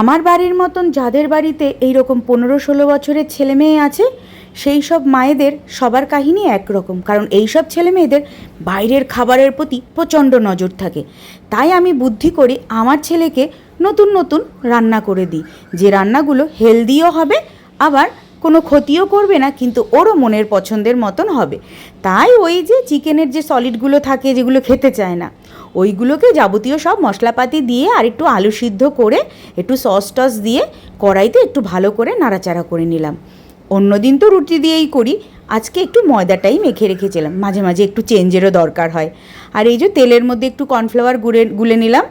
আমার বাড়ির মতন যাদের বাড়িতে এই রকম পনেরো ষোলো বছরের ছেলে মেয়ে আছে, সেই সব মায়েদের সবার কাহিনী একরকম। কারণ এই সব ছেলে মেয়েদের বাইরের খাবারের প্রতি প্রচণ্ড নজর থাকে। তাই আমি বুদ্ধি করি আমার ছেলেকে নতুন নতুন রান্না করে দিই। যে রান্নাগুলো হেলদিও হবে, আবার কোনো ক্ষতিও করবে না, কিন্তু ওরও মনের পছন্দের মতন হবে। তাই ওই যে চিকেনের যে সলিডগুলো থাকে যেগুলো খেতে চায় না, ওইগুলোকে যাবতীয় সব মশলাপাতি দিয়ে আর একটু আলু সিদ্ধ করে একটু সস টস দিয়ে কড়াইতে একটু ভালো করে নাড়াচাড়া করে নিলাম। অন্যদিন তো রুটি দিয়েই করি, আজকে একটু ময়দাটাই মেখে রেখেছিলাম, মাঝে মাঝে একটু চেঞ্জেরও দরকার হয়। আর এই যে তেলের মধ্যে একটু কর্নফ্লাওয়ার গুলে গুলে নিলাম।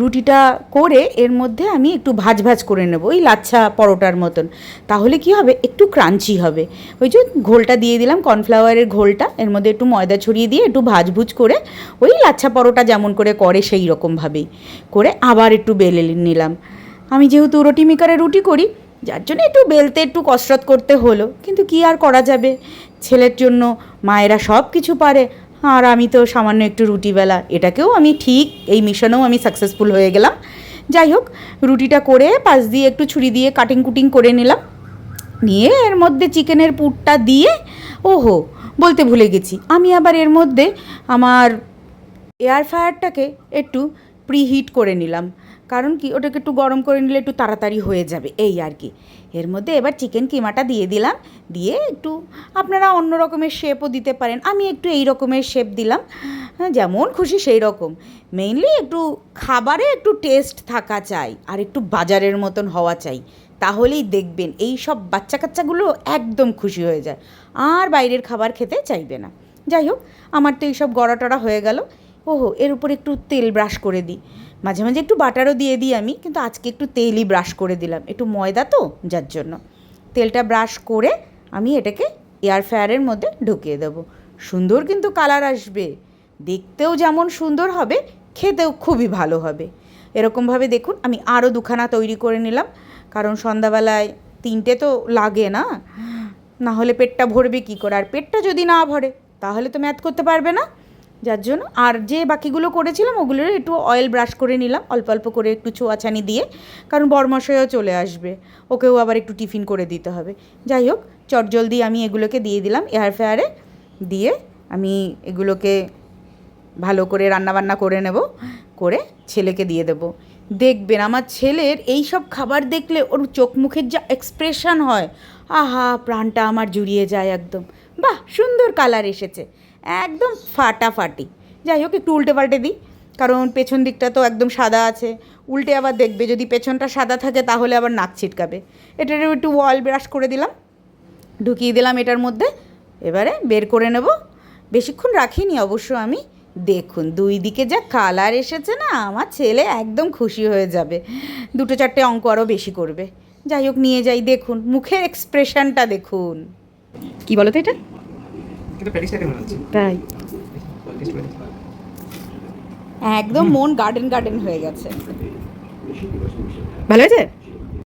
রুটিটা করে এর মধ্যে আমি একটু ভাজ ভাজ করে নেব, ওই লাচ্ছা পরোটার মতন। তাহলে কি হবে? একটু ক্রাঞ্চি হবে। ওই যে ঘোলটা দিয়ে দিলাম, কর্নফ্লাওয়ারের ঘোলটা, এর মধ্যে একটু ময়দা ছড়িয়ে দিয়ে একটু ভাজভুজ করে, ওই লাচ্ছা পরোটা যেমন করে করে সেই রকমভাবেই করে আবার একটু বেলে নিলাম। আমি যেহেতু রুটি মেকারে রুটি করি, যার জন্য একটু বেলতে একটু কসরত করতে হলো, কিন্তু কি আর করা যাবে? ছেলের জন্য মায়েরা সব কিছু পারে আর আমি তো সামান্য একটু রুটিবেলা। এটাকেও আমি ঠিক, এই মিশনেও আমি সাকসেসফুল হয়ে গেলাম। যাই হোক, রুটিটা করে পাশ দিয়ে একটু ছুরি দিয়ে কাটিং কুটিং করে নিলাম। নিয়ে এর মধ্যে চিকেনের পুরটা দিয়ে, ওহো, বলতে ভুলে গেছি। আমি আবার এর মধ্যে আমার এয়ার ফায়ারটাকে একটু প্রিহিট করে নিলাম। কারণ কি? ওটাকে একটু গরম করে নিলে একটু তাড়াতাড়ি হয়ে যাবে। এই আর কি। এর মধ্যে এবার চিকেন কিমাটা দিয়ে দিলাম। দিয়ে একটু আপনারা অন্য রকমের শেপও দিতে পারেন। আমি একটু এই রকমের শেপ দিলাম। হ্যাঁ, যেমন খুশি সেই রকম। মেইনলি একটু খাবারে একটু টেস্ট থাকা চাই আর একটু বাজারের মতন হওয়া চাই। তাহলেই দেখবেন এই সব বাচ্চা কাচ্চাগুলো একদম খুশি হয়ে যায়। আর বাইরের খাবার খেতে চাইবে না। যাই হোক আমার তো এইসব গড়া টড়া হয়ে গেল। ওহো এর উপর একটু তেল ব্রাশ করে দিই। মাঝে মাঝে একটু বাটারও দিয়ে দিই আমি, কিন্তু আজকে একটু তেলই ব্রাশ করে দিলাম। একটু ময়দা তো, যার জন্য। তেলটা ব্রাশ করে আমি এটাকে এয়ার ফ্রায়ারের মধ্যে ঢুকিয়ে দেবো। সুন্দর কিন্তু কালার আসবে। দেখতেও যেমন সুন্দর হবে, খেতেও খুবই ভালো হবে। এরকমভাবে দেখুন, আমি আরও দুখানা তৈরি করে নিলাম। কারণ সন্ধ্যাবেলায় তিনটে তো লাগে না। না হলে পেটটা ভরবে কী করে? আর পেটটা যদি না ভরে, তাহলে তো ম্যাথ করতে পারবে না। যার জন্য আর যে বাকিগুলো করেছিলাম ওগুলোর একটু অয়েল ব্রাশ করে নিলাম, অল্প অল্প করে একটু ছোঁয়াছানি দিয়ে, কারণ বরমশাইও চলে আসবে, ওকেও আবার একটু টিফিন করে দিতে হবে। যাই হোক, চটজলদি আমি এগুলোকে দিয়ে দিলাম এয়ার ফ্রায়ারে দিয়ে আমি এগুলোকে ভালো করে রান্নাবান্না করে নেব, করে ছেলেকে দিয়ে দেবো। দেখবেন আমার ছেলের এই সব খাবার দেখলে ওর চোখ মুখের যা এক্সপ্রেশন হয়, আহা, প্রাণটা আমার জুড়িয়ে যায় একদম। বাহ, সুন্দর কালার এসেছে। একদম ফাটাফাটি। যাই হোক, একটু উল্টে পাল্টে দিই। কারণ পেছন দিকটা তো একদম সাদা আছে। উল্টে আবার দেখবে, যদি পেছনটা সাদা থাকে তাহলে আবার নাক ছিটকাবে। এটারও একটু ওয়াল ব্রাশ করে দিলাম। ঢুকিয়ে দিলাম এটার মধ্যে। এবারে বের করে নেব। বেশিক্ষণ রাখিনি অবশ্য আমি। দেখুন, দুই দিকে যা কালার এসেছে না, আমার ছেলে একদম খুশি হয়ে যাবে। দুটো চারটে অঙ্ক আরও বেশি করবে। যাই হোক, নিয়ে যাই, দেখুন। মুখের এক্সপ্রেশনটা দেখুন। কি বলো তো এটা এটা প্যাটিস টাইপের মনে হচ্ছে তাই। একদম। মন গার্ডেন গার্ডেন হয়ে গেছে। ভালো হয়েছে?